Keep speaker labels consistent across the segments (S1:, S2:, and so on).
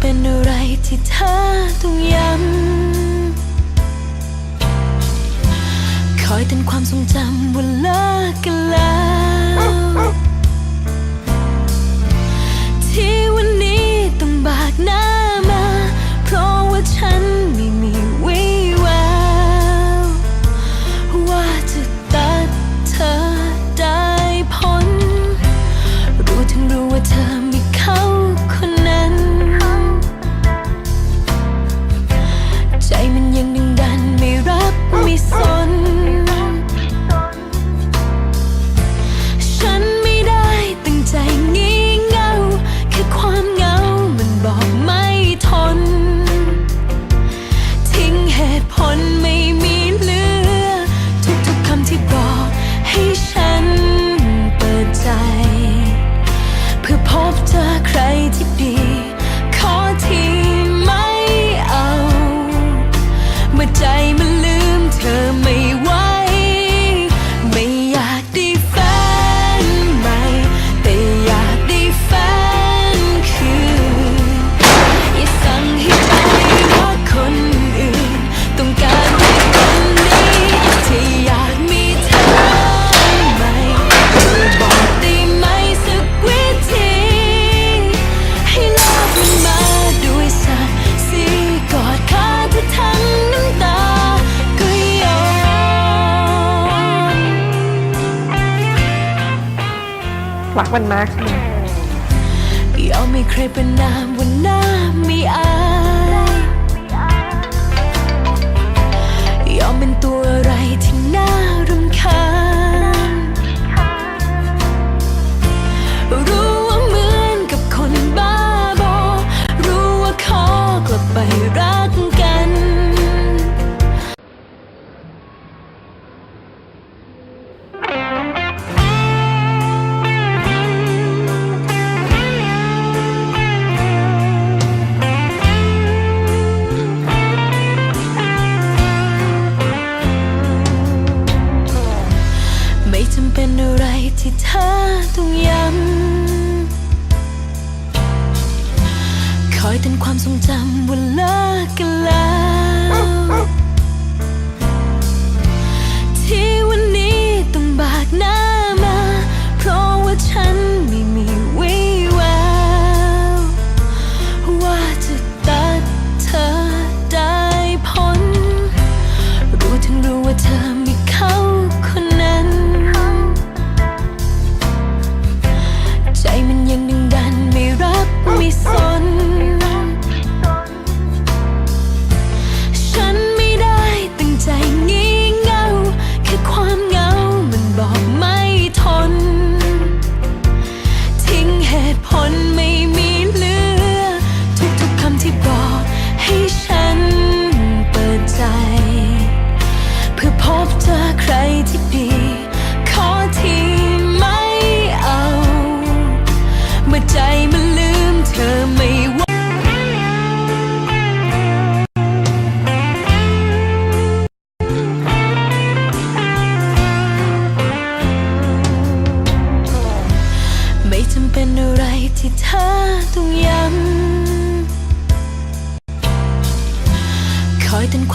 S1: เป็นอะไรที่เธอต้องย้ำคอยเตือนความทรงจำวันเลิกกันแล้ว มันมาร์คใยอมไม่ใครเป็นน้ำวันน้ำไม่อายยอมเป็นตัวอะไรที่น่ารำคาญรู้ว่าเหมือนกับคนบาบรู้ว่าขอกลับไปรัก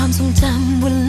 S1: ความทรงจำวัน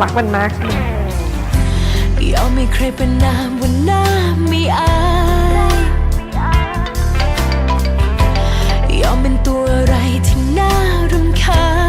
S1: รักมันมากยอมม่ใครเป็นน้ำวันน้ำม่อายยอมเป็นตัวอะไรที่น่ารำคาญ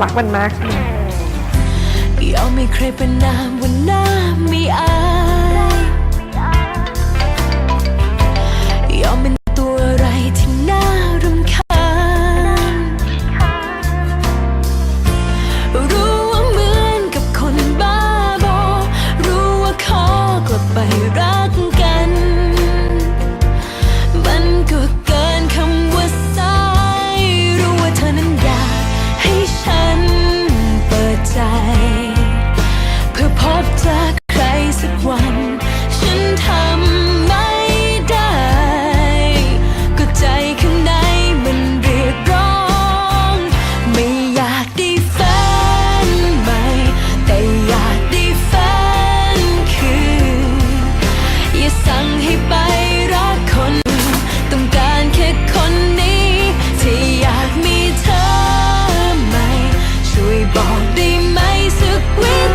S2: รักมันมากใช่ไอ
S1: มไม่เคยเป็นน้ำวันน้าม่อา with